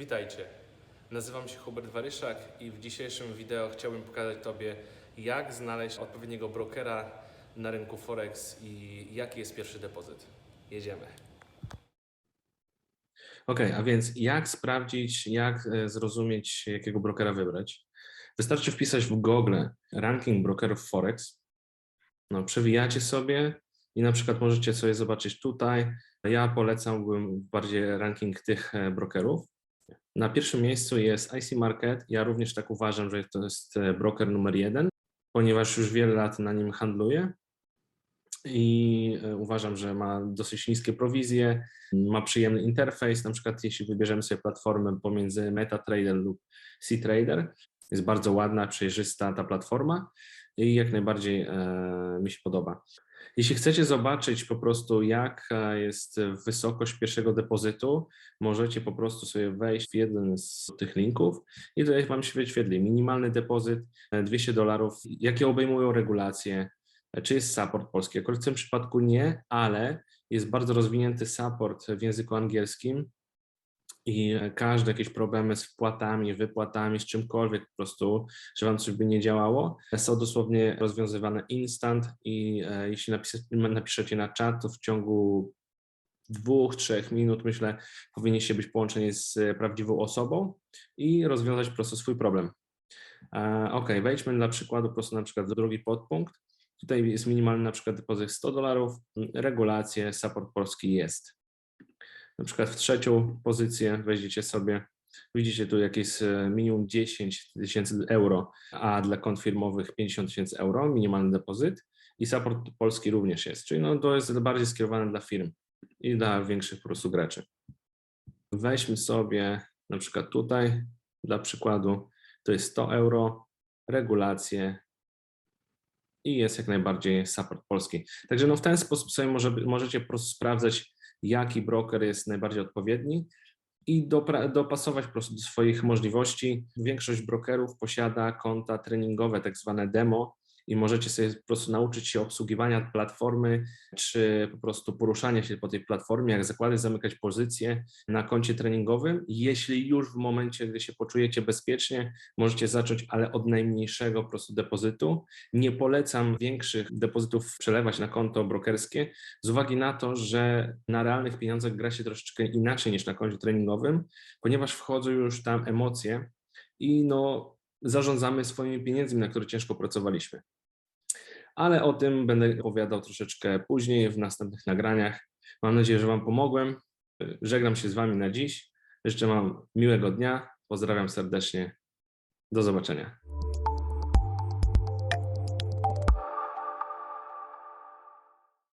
Witajcie. Nazywam się Hubert Waryszak i w dzisiejszym wideo chciałbym pokazać Tobie, jak znaleźć odpowiedniego brokera na rynku Forex i jaki jest pierwszy depozyt. Jedziemy. Ok, a więc jak sprawdzić, jak e, zrozumieć, jakiego brokera wybrać? Wystarczy wpisać w Google ranking brokerów Forex. No, przewijacie sobie i na przykład możecie sobie zobaczyć tutaj. Ja polecałbym bardziej ranking tych e, Na pierwszym miejscu jest IC Market. Ja również tak uważam, że to jest e, broker numer jeden, ponieważ już wiele lat na nim handluję i e, uważam, że ma dosyć niskie prowizje, ma przyjemny interfejs. Na przykład, jeśli wybierzemy sobie platformę pomiędzy MetaTrader lub C-Trader, jest bardzo ładna, przejrzysta ta platforma i jak najbardziej e, mi się podoba. Jeśli chcecie zobaczyć po prostu, jaka jest wysokość pierwszego depozytu, możecie po prostu sobie wejść w jeden z tych linków i tutaj Wam się wyświetli minimalny depozyt 200 dolarów, jakie obejmują regulacje, czy jest support polski. Akurat w tym przypadku nie, ale jest bardzo rozwinięty support w języku angielskim i każde jakieś problemy z wpłatami, wypłatami, z czymkolwiek po prostu, że wam coś by nie działało, są dosłownie rozwiązywane instant i e, jeśli napis- napiszecie na czat, to w ciągu dwóch, trzech minut, myślę, powinniście być połączeni z prawdziwą osobą i rozwiązać po prostu swój problem. E, Ok, wejdźmy dla przykładu po prostu na przykład w drugi podpunkt. Tutaj jest minimalny na przykład depozyt 100 dolarów, regulacje, support polski jest. Na przykład w trzecią pozycję wejdziecie sobie, widzicie tu jakieś e, minimum 10 tysięcy euro, a dla kont firmowych 50 tysięcy euro, minimalny depozyt i support polski również jest, czyli no to jest bardziej skierowane dla firm i dla większych po prostu graczy. Weźmy sobie na przykład tutaj, dla przykładu, to jest 100 euro, regulacje i jest jak najbardziej support polski. Także no w ten sposób sobie może, możecie po prostu sprawdzać, jaki broker jest najbardziej odpowiedni i dopasować po prostu do swoich możliwości. Większość brokerów posiada konta treningowe, tak zwane demo, i możecie sobie po prostu nauczyć się obsługiwania platformy, czy po prostu poruszania się po tej platformie, jak zakładać, zamykać pozycje na koncie treningowym. Jeśli już w momencie, gdy się poczujecie bezpiecznie, możecie zacząć, ale od najmniejszego po prostu depozytu. Nie polecam większych depozytów przelewać na konto brokerskie, z uwagi na to, że na realnych pieniądzach gra się troszeczkę inaczej niż na koncie treningowym, ponieważ wchodzą już tam emocje i no, zarządzamy swoimi pieniędzmi, na które ciężko pracowaliśmy. Ale o tym będę opowiadał troszeczkę później w następnych nagraniach. Mam nadzieję, że Wam pomogłem. Żegnam się z Wami na dziś. Życzę Wam miłego dnia. Pozdrawiam serdecznie. Do zobaczenia.